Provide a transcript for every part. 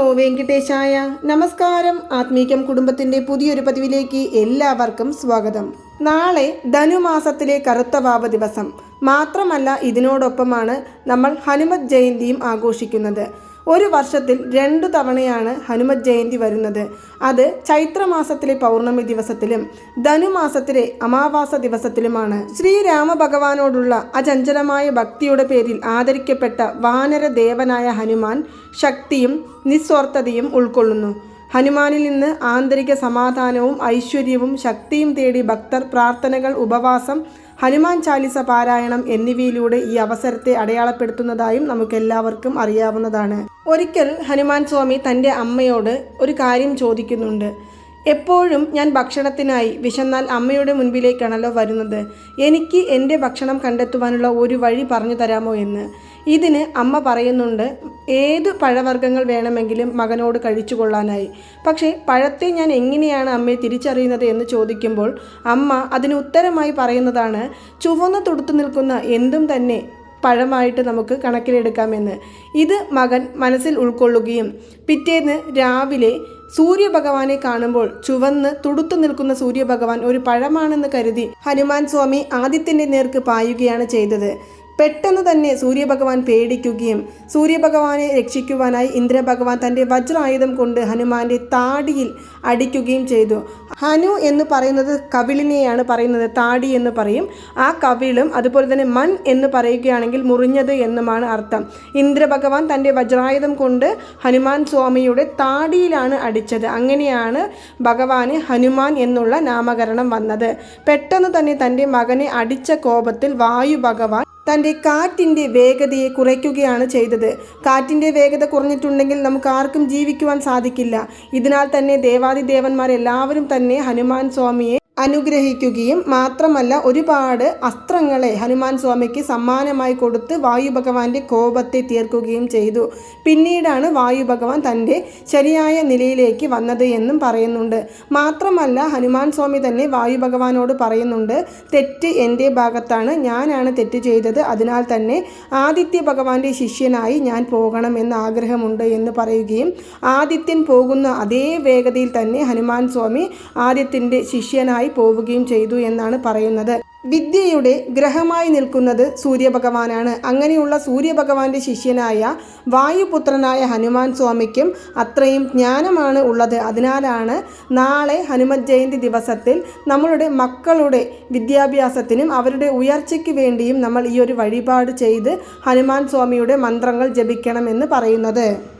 നമോ വെങ്കിട്ടേശായ? നമസ്കാരം. ആത്മീകം കുടുംബത്തിന്റെ പുതിയൊരു പതിവിലേക്ക് എല്ലാവർക്കും സ്വാഗതം. നാളെ ധനുമാസത്തിലെ കറുത്ത വാവ ദിവസം. മാത്രമല്ല ഇതിനോടൊപ്പമാണ് നമ്മൾ ഹനുമത് ജയന്തിയും ആഘോഷിക്കുന്നത്. ഒരു വർഷത്തിൽ രണ്ടു തവണയാണ് ഹനുമത് ജയന്തി വരുന്നത്. അത് ചൈത്രമാസത്തിലെ പൗർണമി ദിവസത്തിലും ധനുമാസത്തിലെ അമാവാസ ദിവസത്തിലുമാണ്. ശ്രീരാമഭഗവാനോടുള്ള അചഞ്ചലമായ ഭക്തിയുടെ പേരിൽ ആദരിക്കപ്പെട്ട വാനര ദേവനായ ഹനുമാൻ ശക്തിയും നിസ്വാർത്ഥതയും ഉൾക്കൊള്ളുന്നു. ഹനുമാനിൽ നിന്ന് ആന്തരിക സമാധാനവും ഐശ്വര്യവും ശക്തിയും തേടി ഭക്തർ പ്രാർത്ഥനകൾ ഉപവാസം ഹനുമാൻ ചാലിസ പാരായണം എന്നിവയിലൂടെ ഈ അവസരത്തെ അടയാളപ്പെടുത്തുന്നതായും നമുക്കെല്ലാവർക്കും അറിയാവുന്നതാണ്. ഒരിക്കൽ ഹനുമാൻ സ്വാമി തന്റെ അമ്മയോട് ഒരു കാര്യം ചോദിക്കുന്നുണ്ട്. എപ്പോഴും ഞാൻ ഭക്ഷണത്തിനായി വിശന്നാൽ അമ്മയുടെ മുൻപിലേക്കാണല്ലോ വരുന്നത്. എനിക്ക് എന്റെ ഭക്ഷണം കണ്ടെത്തുവാനുള്ള ഒരു വഴി പറഞ്ഞു തരാമോ എന്ന്. ഇതിന് അമ്മ പറയുന്നുണ്ട് ഏത് പഴവർഗങ്ങൾ വേണമെങ്കിലും മകനോട് കഴിച്ചു കൊള്ളാനായി പക്ഷേ പഴത്തെ ഞാൻ എങ്ങനെയാണ് അമ്മയെ തിരിച്ചറിയുന്നത് എന്ന് ചോദിക്കുമ്പോൾ അമ്മ അതിന് ഉത്തരമായി പറയുന്നതാണ് ചുവന്ന തുടുത്തു നിൽക്കുന്ന എന്തും തന്നെ പഴമായിട്ട് നമുക്ക് കണക്കിലെടുക്കാമെന്ന് ഇത് മകൻ മനസ്സിൽ ഉൾക്കൊള്ളുകയും പിറ്റേന്ന് രാവിലെ സൂര്യഭഗവാനെ കാണുമ്പോൾ ചുവന്ന് തുടുത്തു നിൽക്കുന്ന സൂര്യഭഗവാൻ ഒരു പഴമാണെന്ന് കരുതി ഹനുമാൻ സ്വാമി ആദിത്യന്റെ നേർക്ക് പായുകയാണ് ചെയ്തത്. പെട്ടെന്ന് തന്നെ സൂര്യഭഗവാൻ പേടിക്കുകയും സൂര്യഭഗവാനെ രക്ഷിക്കുവാനായി ഇന്ദ്രഭഗവാൻ തന്റെ വജ്രായുധം കൊണ്ട് ഹനുമാന്റെ താടിയിൽ അടിക്കുകയും ചെയ്തു. ഹനു എന്ന് പറയുന്നത് കവിളിനെയാണ് പറയുന്നത്. താടി എന്ന് പറയും. ആ കവിളും അതുപോലെ തന്നെ മൺ എന്ന് പറയുകയാണെങ്കിൽ മുറിഞ്ഞത് എന്നുമാണ് അർത്ഥം. ഇന്ദ്രഭഗവാൻ തന്റെ വജ്രായുധം കൊണ്ട് ഹനുമാൻ സ്വാമിയുടെ താടിയിലാണ് അടിച്ചത്. അങ്ങനെയാണ് ഭഗവാന് ഹനുമാൻ എന്നുള്ള നാമകരണം വന്നത്. പെട്ടെന്ന് തന്നെ തന്റെ മകനെ അടിച്ച കോപത്തിൽ വായു ഭഗവാൻ തന്റെ കാറ്റിന്റെ വേഗതയെ കുറയ്ക്കുകയാണ് ചെയ്തത്. കാറ്റിന്റെ വേഗത കുറഞ്ഞിട്ടുണ്ടെങ്കിൽ നമുക്ക് ആർക്കും ജീവിക്കുവാൻ സാധിക്കില്ല. ഇതിനാൽ തന്നെ ദേവാദിദേവന്മാരെല്ലാവരും തന്നെ ഹനുമാൻ സ്വാമിയെ അനുഗ്രഹിക്കുകയും മാത്രമല്ല ഒരുപാട് അസ്ത്രങ്ങളെ ഹനുമാൻ സ്വാമിക്ക് സമ്മാനമായി കൊടുത്ത് വായു ഭഗവാന്റെ കോപത്തെ തീർക്കുകയും ചെയ്തു. പിന്നീടാണ് വായു ഭഗവാൻ തന്റെ ശരിയായ നിലയിലേക്ക് വന്നത് എന്നും പറയുന്നുണ്ട്. മാത്രമല്ല ഹനുമാൻ സ്വാമി തന്നെ വായു ഭഗവാനോട് പറയുന്നുണ്ട് തെറ്റ് എന്റെ ഭാഗത്താണ്. ഞാനാണ് തെറ്റ് ചെയ്തത്. അതിനാൽ തന്നെ ആദിത്യ ഭഗവാന്റെ ശിഷ്യനായി ഞാൻ പോകണം എന്ന ആഗ്രഹമുണ്ട് എന്ന് പറയുകയും ആദിത്യൻ പോകുന്ന അതേ വേഗതയിൽ തന്നെ ഹനുമാൻ സ്വാമി ആദിത്യന്റെ ശിഷ്യനായി പോവുകയും ചെയ്തു എന്നാണ് പറയുന്നത്. വിദ്യയുടെ ഗ്രഹമായി നിൽക്കുന്നത് സൂര്യഭഗവാനാണ്. അങ്ങനെയുള്ള സൂര്യഭഗവാന്റെ ശിഷ്യനായ വായുപുത്രനായ ഹനുമാൻ സ്വാമിക്കും അത്രയും ജ്ഞാനമാണ് ഉള്ളത്. അതിനാലാണ് നാളെ ഹനുമത് ജയന്തി ദിവസത്തിൽ നമ്മളുടെ മക്കളുടെ വിദ്യാഭ്യാസത്തിനും അവരുടെ ഉയർച്ചയ്ക്ക് വേണ്ടിയും നമ്മൾ ഈ ഒരു വഴിപാട് ചെയ്ത് ഹനുമാൻ സ്വാമിയുടെ മന്ത്രങ്ങൾ ജപിക്കണമെന്ന് പറയുന്നത്.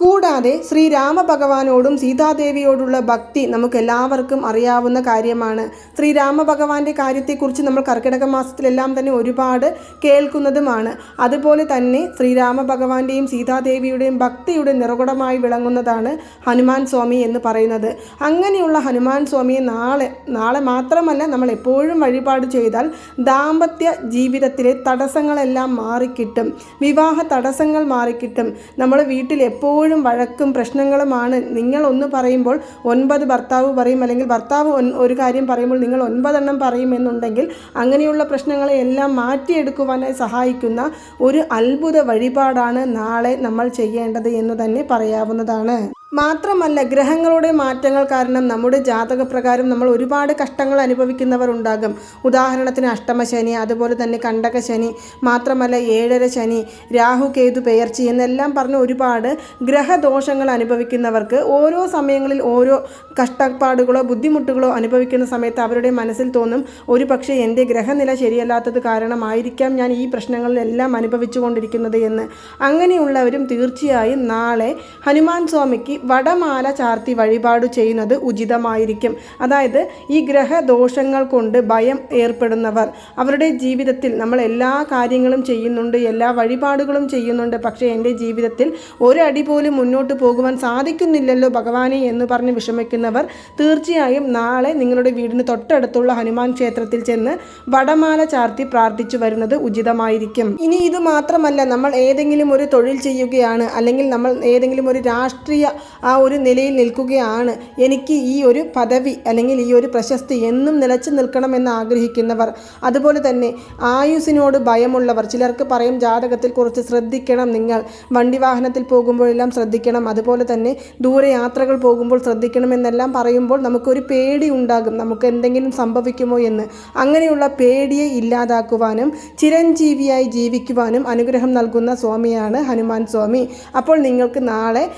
കൂടാതെ ശ്രീരാമഭഗവാനോടും സീതാദേവിയോടുള്ള ഭക്തി നമുക്ക് എല്ലാവർക്കും അറിയാവുന്ന കാര്യമാണ്. ശ്രീരാമഭഗവാന്റെ കാര്യത്തെക്കുറിച്ച് നമ്മൾ കർക്കിടക മാസത്തിലെല്ലാം തന്നെ ഒരുപാട് കേൾക്കുന്നതുമാണ്. അതുപോലെ തന്നെ ശ്രീരാമഭഗവാന്റെയും സീതാദേവിയുടെയും ഭക്തിയുടെ നിറകുടമായി വിളങ്ങുന്നതാണ് ഹനുമാൻ സ്വാമി എന്ന് പറയുന്നത്. അങ്ങനെയുള്ള ഹനുമാൻ സ്വാമിയെ നാളെ നാളെ മാത്രമല്ല നമ്മൾ എപ്പോഴും വഴിപാട് ചെയ്താൽ ദാമ്പത്യ ജീവിതത്തിലെ തടസ്സങ്ങളെല്ലാം മാറിക്കിട്ടും. വിവാഹ തടസ്സങ്ങൾ മാറിക്കിട്ടും. നമ്മൾ വീട്ടിൽ എപ്പോഴും എപ്പോഴും വഴക്കും പ്രശ്നങ്ങളുമാണ്. നിങ്ങൾ ഒന്ന് പറയുമ്പോൾ ഒൻപത് ഭർത്താവ് പറയും അല്ലെങ്കിൽ ഭർത്താവ് ഒരു കാര്യം പറയുമ്പോൾ നിങ്ങൾ ഒൻപതെണ്ണം പറയുമെന്നുണ്ടെങ്കിൽ അങ്ങനെയുള്ള പ്രശ്നങ്ങളെ എല്ലാം മാറ്റിയെടുക്കുവാനായി സഹായിക്കുന്ന ഒരു അത്ഭുത വഴിപാടാണ് നാളെ നമ്മൾ ചെയ്യേണ്ടത് എന്ന് തന്നെ പറയാവുന്നതാണ്. മാത്രമല്ല ഗ്രഹങ്ങളുടെ മാറ്റങ്ങൾ കാരണം നമ്മുടെ ജാതകപ്രകാരം നമ്മൾ ഒരുപാട് കഷ്ടങ്ങൾ അനുഭവിക്കുന്നവർ ഉണ്ടാകും ഉദാഹരണത്തിന് അഷ്ടമശനി അതുപോലെ തന്നെ കണ്ടക ശനി മാത്രമല്ല ഏഴര ശനി രാഹു കേതു പെയർച്ചി എന്നെല്ലാം പറഞ്ഞ് ഒരുപാട് ഗ്രഹദോഷങ്ങൾ അനുഭവിക്കുന്നവർക്ക് ഓരോ സമയങ്ങളിൽ ഓരോ കഷ്ടപ്പാടുകളോ ബുദ്ധിമുട്ടുകളോ അനുഭവിക്കുന്ന സമയത്ത് അവരുടെ മനസ്സിൽ തോന്നും ഒരു പക്ഷേ എന്റെ ഗ്രഹനില ശരിയല്ലാത്തത് കാരണമായിരിക്കാം ഞാൻ ഈ പ്രശ്നങ്ങളിലെല്ലാം അനുഭവിച്ചു കൊണ്ടിരിക്കുന്നത് എന്ന്. അങ്ങനെയുള്ളവരും തീർച്ചയായും നാളെ ഹനുമാൻ സ്വാമിക്ക് വടമാല ചാർത്തി വഴിപാട് ചെയ്യുന്നത് ഉചിതമായിരിക്കും. അതായത് ഈ ഗ്രഹദോഷങ്ങൾ കൊണ്ട് ഭയം ഏർപ്പെടുന്നവർ. അവരുടെ ജീവിതത്തിൽ നമ്മൾ എല്ലാ കാര്യങ്ങളും ചെയ്യുന്നുണ്ട് എല്ലാ വഴിപാടുകളും ചെയ്യുന്നുണ്ട്. പക്ഷേ എന്റെ ജീവിതത്തിൽ ഒരടി പോലും മുന്നോട്ട് പോകുവാൻ സാധിക്കുന്നില്ലല്ലോ ഭഗവാനെ എന്ന് പറഞ്ഞ് വിഷമിക്കുന്നവർ തീർച്ചയായും നാളെ നിങ്ങളുടെ വീടിന് തൊട്ടടുത്തുള്ള ഹനുമാൻ ക്ഷേത്രത്തിൽ ചെന്ന് വടമാല ചാർത്തി പ്രാർത്ഥിച്ചു വരുന്നത് ഉചിതമായിരിക്കും. ഇനി ഇത് മാത്രമല്ല നമ്മൾ ഏതെങ്കിലും ഒരു തൊഴിൽ ചെയ്യുകയാണ് അല്ലെങ്കിൽ നമ്മൾ ഏതെങ്കിലും ഒരു രാഷ്ട്രീയ ആ ഒരു നിലയിൽ നിൽക്കുകയാണ്. എനിക്ക് ഈ ഒരു പദവി അല്ലെങ്കിൽ ഈ ഒരു പ്രശസ്തി എന്നും നിലച്ചു നിൽക്കണമെന്ന് ആഗ്രഹിക്കുന്നവർ. അതുപോലെ തന്നെ ആയുസിനോട് ഭയമുള്ളവർ. ചിലർക്ക് പറയും ജാതകത്തിൽ കുറച്ച് ശ്രദ്ധിക്കണം നിങ്ങൾ. വണ്ടി വാഹനത്തിൽ പോകുമ്പോഴെല്ലാം ശ്രദ്ധിക്കണം. അതുപോലെ തന്നെ ദൂരയാത്രകൾ പോകുമ്പോൾ ശ്രദ്ധിക്കണമെന്നെല്ലാം പറയുമ്പോൾ നമുക്കൊരു പേടി ഉണ്ടാകും. നമുക്ക് എന്തെങ്കിലും സംഭവിക്കുമോ എന്ന്. അങ്ങനെയുള്ള പേടിയെ ഇല്ലാതാക്കുവാനും ചിരഞ്ജീവിയായി ജീവിക്കുവാനും അനുഗ്രഹം നൽകുന്ന സ്വാമിയാണ് ഹനുമാൻ സ്വാമി. അപ്പോൾ നിങ്ങൾക്ക് നാളെ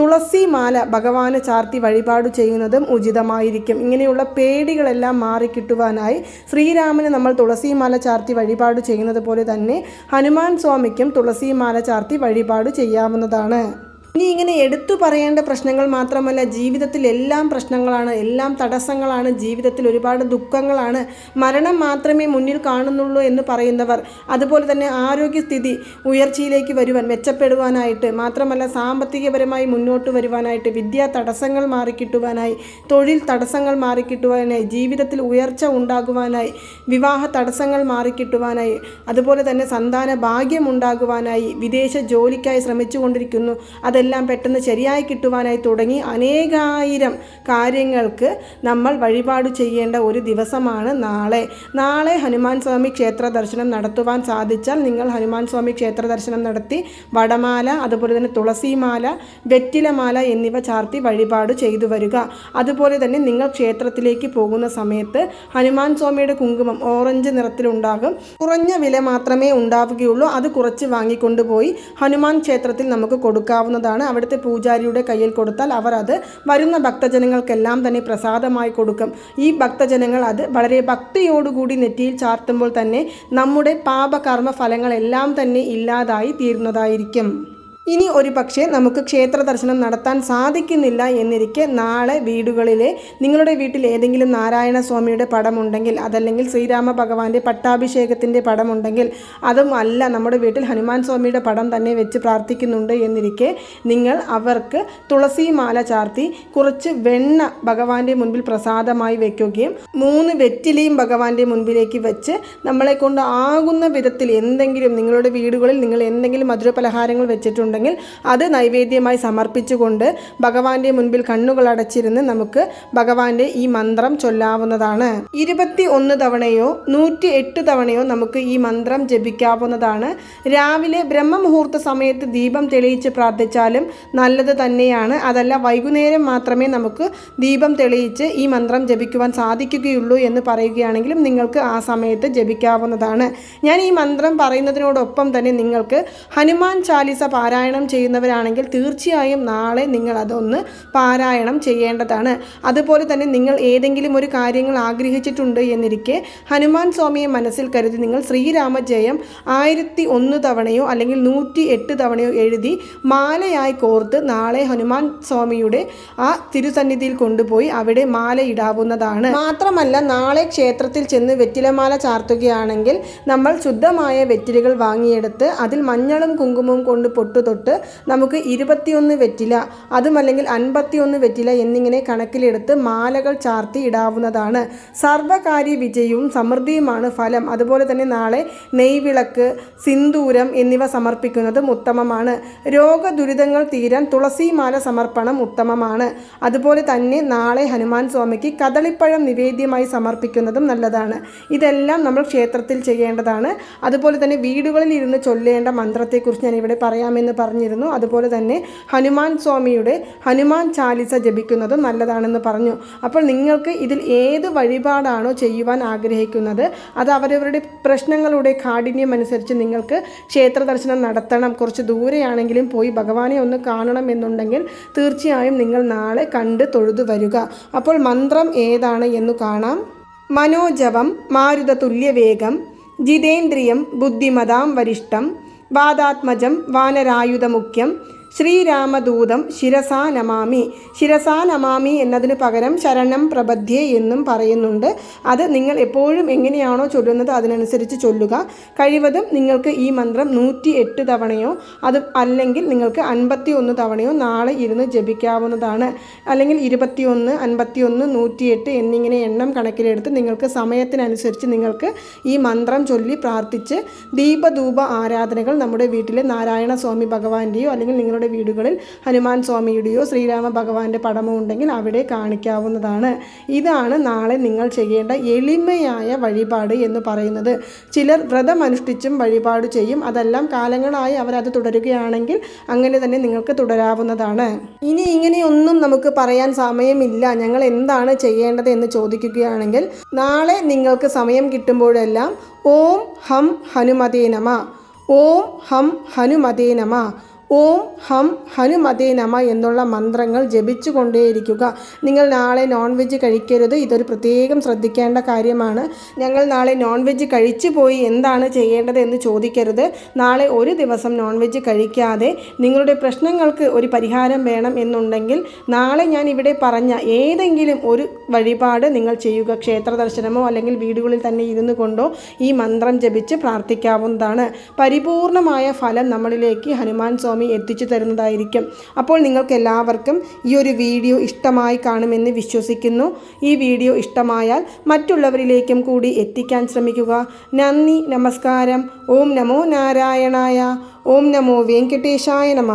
തുളസി മാല ഭഗവാന് ചാർത്തി വഴിപാട് ചെയ്യുന്നതും ഉചിതമായിരിക്കും. ഇങ്ങനെയുള്ള പേടികളെല്ലാം മാറിക്കിട്ടുവാനായി ശ്രീരാമന് നമ്മൾ തുളസി മാല ചാർത്തി വഴിപാട് ചെയ്യുന്നത് പോലെ തന്നെ ഹനുമാൻ സ്വാമിക്കും തുളസി മാല ചാർത്തി വഴിപാട് ചെയ്യാവുന്നതാണ്. ഇനി ഇങ്ങനെ എടുത്തു പറയേണ്ട പ്രശ്നങ്ങൾ മാത്രമല്ല ജീവിതത്തിൽ എല്ലാം പ്രശ്നങ്ങളാണ് എല്ലാം തടസ്സങ്ങളാണ് ജീവിതത്തിൽ ഒരുപാട് ദുഃഖങ്ങളാണ് മരണം മാത്രമേ മുന്നിൽ കാണുന്നുള്ളൂ എന്ന് പറയുന്നവർ അതുപോലെ തന്നെ ആരോഗ്യസ്ഥിതി ഉയർച്ചയിലേക്ക് വരുവാൻ മെച്ചപ്പെടുവാനായിട്ട് മാത്രമല്ല സാമ്പത്തികപരമായി മുന്നോട്ട് വരുവാനായിട്ട് വിദ്യാ തടസ്സങ്ങൾ മാറിക്കിട്ടുവാനായി തൊഴിൽ തടസ്സങ്ങൾ മാറിക്കിട്ടുവാനായി ജീവിതത്തിൽ ഉയർച്ച ഉണ്ടാകുവാനായി വിവാഹ തടസ്സങ്ങൾ മാറിക്കിട്ടുവാനായി അതുപോലെ തന്നെ സന്താന ഭാഗ്യം ഉണ്ടാകുവാനായി വിദേശ ജോലിക്കായി ശ്രമിച്ചുകൊണ്ടിരിക്കുന്നു. അതെല്ലാം പെട്ടെന്ന് ശരിയായി കിട്ടുവാനായി തുടങ്ങി അനേകായിരം കാര്യങ്ങൾക്ക് നമ്മൾ വഴിപാട് ചെയ്യേണ്ട ഒരു ദിവസമാണ് നാളെ. നാളെ ഹനുമാൻ സ്വാമി ക്ഷേത്ര ദർശനം നടത്തുവാൻ സാധിച്ചാൽ നിങ്ങൾ ഹനുമാൻ സ്വാമി ക്ഷേത്ര ദർശനം നടത്തി വടമാല അതുപോലെ തന്നെ തുളസിമാല വെറ്റിലമാല എന്നിവ ചാർത്തി വഴിപാട് ചെയ്തു വരിക. അതുപോലെ തന്നെ നിങ്ങൾ ക്ഷേത്രത്തിലേക്ക് പോകുന്ന സമയത്ത് ഹനുമാൻ സ്വാമിയുടെ കുങ്കുമം ഓറഞ്ച് നിറത്തിലുണ്ടാകും. കുറഞ്ഞ വില മാത്രമേ ഉണ്ടാവുകയുള്ളൂ. അത് കുറച്ച് വാങ്ങിക്കൊണ്ടുപോയി ഹനുമാൻ ക്ഷേത്രത്തിൽ നമുക്ക് കൊടുക്കാവുന്നതാണ്. അവിടുത്തെ പൂജാരിയുടെ കയ്യിൽ കൊടുത്താൽ അവർ അത് വരുന്ന ഭക്തജനങ്ങൾക്കെല്ലാം തന്നെ പ്രസാദമായി കൊടുക്കും. ഈ ഭക്തജനങ്ങൾ അത് വളരെ ഭക്തിയോടുകൂടി നെറ്റിയിൽ ചാർത്തുമ്പോൾ തന്നെ നമ്മുടെ പാപകർമ്മ ഫലങ്ങളെല്ലാം തന്നെ ഇല്ലാതായി തീരുന്നതായിരിക്കും. ഇനി ഒരു പക്ഷേ നമുക്ക് ക്ഷേത്ര ദർശനം നടത്താൻ സാധിക്കുന്നില്ല എന്നിരിക്കെ നാളെ വീടുകളിലെ നിങ്ങളുടെ വീട്ടിൽ ഏതെങ്കിലും നാരായണ സ്വാമിയുടെ പടമുണ്ടെങ്കിൽ അതല്ലെങ്കിൽ ശ്രീരാമ ഭഗവാന്റെ പട്ടാഭിഷേകത്തിന്റെ പടമുണ്ടെങ്കിൽ അതും അല്ല നമ്മുടെ വീട്ടിൽ ഹനുമാൻ സ്വാമിയുടെ പടം തന്നെ വെച്ച് പ്രാർത്ഥിക്കുന്നുണ്ട് എന്നിരിക്കെ നിങ്ങൾ അവർക്ക് തുളസി മാല ചാർത്തി കുറച്ച് വെണ്ണ ഭഗവാന്റെ മുൻപിൽ പ്രസാദമായി വയ്ക്കുകയും മൂന്ന് വെറ്റിലയും ഭഗവാന്റെ മുൻപിലേക്ക് വെച്ച് നമ്മളെ കൊണ്ട് ആകുന്ന വിധത്തിൽ എന്തെങ്കിലും നിങ്ങളുടെ വീടുകളിൽ നിങ്ങൾ എന്തെങ്കിലും മധുരപലഹാരങ്ങൾ വെച്ചിട്ടുണ്ടെങ്കിൽ അത് നൈവേദ്യമായി സമർപ്പിച്ചുകൊണ്ട് ഭഗവാന്റെ മുൻപിൽ കണ്ണുകൾ അടച്ചിരുന്ന് നമുക്ക് ഭഗവാന്റെ ഈ മന്ത്രം ചൊല്ലാവുന്നതാണ്. ഇരുപത്തി ഒന്ന് തവണയോ നൂറ്റി എട്ട് തവണയോ നമുക്ക് ഈ മന്ത്രം ജപിക്കാവുന്നതാണ്. രാവിലെ ബ്രഹ്മമുഹൂർത്ത സമയത്ത് ദീപം തെളിയിച്ച് പ്രാർത്ഥിച്ചാലും നല്ലത് തന്നെയാണ്. അതല്ല വൈകുന്നേരം മാത്രമേ നമുക്ക് ദീപം തെളിയിച്ച് ഈ മന്ത്രം ജപിക്കുവാൻ സാധിക്കുകയുള്ളൂ എന്ന് പറയുകയാണെങ്കിലും നിങ്ങൾക്ക് ആ സമയത്ത് ജപിക്കാവുന്നതാണ്. ഞാൻ ഈ മന്ത്രം പറയുന്നതിനോടൊപ്പം തന്നെ നിങ്ങൾക്ക് ഹനുമാൻ ചാലിസ പാരായണം ചെയ്യുന്നവരാണെങ്കിൽ തീർച്ചയായും നാളെ നിങ്ങൾ അതൊന്ന് പാരായണം ചെയ്യേണ്ടതാണ്. അതുപോലെ തന്നെ നിങ്ങൾ ഏതെങ്കിലും ഒരു കാര്യങ്ങൾ ആഗ്രഹിച്ചിട്ടുണ്ട് എന്നിരിക്കെ ഹനുമാൻ സ്വാമിയെ മനസ്സിൽ കരുതി നിങ്ങൾ ശ്രീരാമജയം ആയിരത്തി ഒന്ന് തവണയോ അല്ലെങ്കിൽ നൂറ്റി എട്ട് തവണയോ എഴുതി മാലയായി കോർത്ത് നാളെ ഹനുമാൻ സ്വാമിയുടെ ആ തിരുസന്നിധിയിൽ കൊണ്ടുപോയി അവിടെ മാല ഇടാവുന്നതാണ്. മാത്രമല്ല നാളെ ക്ഷേത്രത്തിൽ ചെന്ന് വെറ്റിലമാല ചാർത്തുകയാണെങ്കിൽ നമ്മൾ ശുദ്ധമായ വെറ്റിലകൾ വാങ്ങിയെടുത്ത് അതിൽ മഞ്ഞളും കുങ്കുമവും കൊണ്ട് പൊട്ടു തൊട്ട് നമുക്ക് ഇരുപത്തിയൊന്ന് വെറ്റില അതുമല്ലെങ്കിൽ അൻപത്തിയൊന്ന് വെറ്റില എന്നിങ്ങനെ കണക്കിലെടുത്ത് മാലകൾ ചാർത്തി ഇടാവുന്നതാണ്. സർവകാര്യ വിജയവും സമൃദ്ധിയുമാണ് ഫലം. അതുപോലെ തന്നെ നാളെ നെയ്വിളക്ക് സിന്ദൂരം എന്നിവ സമർപ്പിക്കുന്നതും ഉത്തമമാണ്. രോഗദുരിതങ്ങൾ തീരാൻ തുളസിമാല സമർപ്പണം ഉത്തമമാണ്. അതുപോലെ തന്നെ നാളെ ഹനുമാൻ സ്വാമിക്ക് കദളിപ്പഴം നിവേദ്യമായി സമർപ്പിക്കുന്നതും നല്ലതാണ്. ഇതെല്ലാം നമ്മൾ ക്ഷേത്രത്തിൽ ചെയ്യേണ്ടതാണ്. അതുപോലെ തന്നെ വീടുകളിൽ ഇരുന്ന് ചൊല്ലേണ്ട മന്ത്രത്തെക്കുറിച്ച് ഞാൻ ഇവിടെ പറയാമെന്ന് പറഞ്ഞിരുന്നു. അതുപോലെ തന്നെ ഹനുമാൻ സ്വാമിയുടെ ഹനുമാൻ ചാലിസ ജപിക്കുന്നത് നല്ലതാണെന്ന് പറഞ്ഞു. അപ്പോൾ നിങ്ങൾക്ക് ഇതിൽ ഏത് വഴിപാടാണോ ചെയ്യുവാൻ ആഗ്രഹിക്കുന്നത് അത് അവരവരുടെ പ്രശ്നങ്ങളുടെ കാഠിന്യം അനുസരിച്ച് നിങ്ങൾക്ക് ക്ഷേത്ര ദർശനം നടത്തണം. കുറച്ച് ദൂരെയാണെങ്കിലും പോയി ഭഗവാനെ ഒന്ന് കാണണം എന്നുണ്ടെങ്കിൽ തീർച്ചയായും നിങ്ങൾ നാളെ കണ്ട് തൊഴുതു വരിക. അപ്പോൾ മന്ത്രം ഏതാണ് എന്ന് കാണാം. മനോജവം മാരുതതുല്യവേഗം ജിതേന്ദ്രിയം ബുദ്ധിമതാം വരിഷ്ടം വാദാത്മജം വാനരായുധമുഖ്യം ശ്രീരാമദൂതം ശിരസാ നമാമി. ശിരസാ നമാമി എന്നതിന് പകരം ശരണം പ്രബദ്ധ്യേ എന്നും പറയുന്നുണ്ട്. അത് നിങ്ങൾ എപ്പോഴും എങ്ങനെയാണോ ചൊല്ലുന്നത് അതിനനുസരിച്ച് ചൊല്ലുക. കഴിവതും നിങ്ങൾക്ക് ഈ മന്ത്രം നൂറ്റി എട്ട് തവണയോ അത് അല്ലെങ്കിൽ നിങ്ങൾക്ക് അൻപത്തി ഒന്ന് തവണയോ നാളെ ഇരുന്ന് ജപിക്കാവുന്നതാണ്. അല്ലെങ്കിൽ ഇരുപത്തിയൊന്ന് അൻപത്തിയൊന്ന് നൂറ്റിയെട്ട് എന്നിങ്ങനെ എണ്ണം കണക്കിലെടുത്ത് നിങ്ങൾക്ക് സമയത്തിനനുസരിച്ച് നിങ്ങൾക്ക് ഈ മന്ത്രം ചൊല്ലി പ്രാർത്ഥിച്ച് ദീപധൂപ ആരാധനകൾ നമ്മുടെ വീട്ടിലെ നാരായണ സ്വാമി ഭഗവാന്റെയോ അല്ലെങ്കിൽ നിങ്ങളുടെ നിങ്ങളുടെ വീടുകളിൽ ഹനുമാൻ സ്വാമിയുടെയോ ശ്രീരാമ ഭഗവാന്റെ പടമോ ഉണ്ടെങ്കിൽ അവിടെ കാണിക്കാവുന്നതാണ്. ഇതാണ് നാളെ നിങ്ങൾ ചെയ്യേണ്ട എളിമയായ വഴിപാട് എന്ന് പറയുന്നത്. ചിലർ വ്രതമനുഷ്ഠിച്ചും വഴിപാട് ചെയ്യും. അതെല്ലാം കാലങ്ങളായി അവരത് തുടരുകയാണെങ്കിൽ അങ്ങനെ തന്നെ നിങ്ങൾക്ക് തുടരാവുന്നതാണ്. ഇനി ഇങ്ങനെയൊന്നും നമുക്ക് പറയാൻ സമയമില്ല. ഞങ്ങൾ എന്താണ് ചെയ്യേണ്ടത് എന്ന് ചോദിക്കുകയാണെങ്കിൽ നാളെ നിങ്ങൾക്ക് സമയം കിട്ടുമ്പോഴെല്ലാം ഓം ഹം ഹനുമതേ നമ. ഓം ഹം ഹനുമതേ നമ. ഓം ഹം ഹനുമതേ നമ എന്നുള്ള മന്ത്രങ്ങൾ ജപിച്ചു കൊണ്ടേയിരിക്കുക നിങ്ങൾ നാളെ നോൺ വെജ് കഴിക്കരുത്. ഇതൊരു പ്രത്യേകം ശ്രദ്ധിക്കേണ്ട കാര്യമാണ്. ഞങ്ങൾ നാളെ നോൺ വെജ് കഴിച്ചു പോയി എന്താണ് ചെയ്യേണ്ടത് എന്ന് ചോദിക്കരുത്. നാളെ ഒരു ദിവസം നോൺ വെജ് കഴിക്കാതെ നിങ്ങളുടെ പ്രശ്നങ്ങൾക്ക് ഒരു പരിഹാരം വേണം എന്നുണ്ടെങ്കിൽ നാളെ ഞാൻ ഇവിടെ പറഞ്ഞ ഏതെങ്കിലും ഒരു വഴിപാട് നിങ്ങൾ ചെയ്യുക. ക്ഷേത്ര ദർശനമോ അല്ലെങ്കിൽ വീടുകളിൽ തന്നെ ഇരുന്നു കൊണ്ടോ ഈ മന്ത്രം ജപിച്ച് പ്രാർത്ഥിക്കാവുന്നതാണ്. പരിപൂർണമായ ഫലം നമ്മളിലേക്ക് ഹനുമാൻ സ്വാമി എത്തിച്ചു തരുന്നതായിരിക്കും. അപ്പോൾ നിങ്ങൾക്ക് എല്ലാവർക്കും ഈ ഒരു വീഡിയോ ഇഷ്ടമായി കാണുമെന്ന് വിശ്വസിക്കുന്നു. ഈ വീഡിയോ ഇഷ്ടമായാൽ മറ്റുള്ളവരിലേക്കും കൂടി എത്തിക്കാൻ ശ്രമിക്കുക. നന്ദി നമസ്കാരം. ഓം നമോ നാരായണായ. ഓം നമോ വെങ്കടേശായ നമ.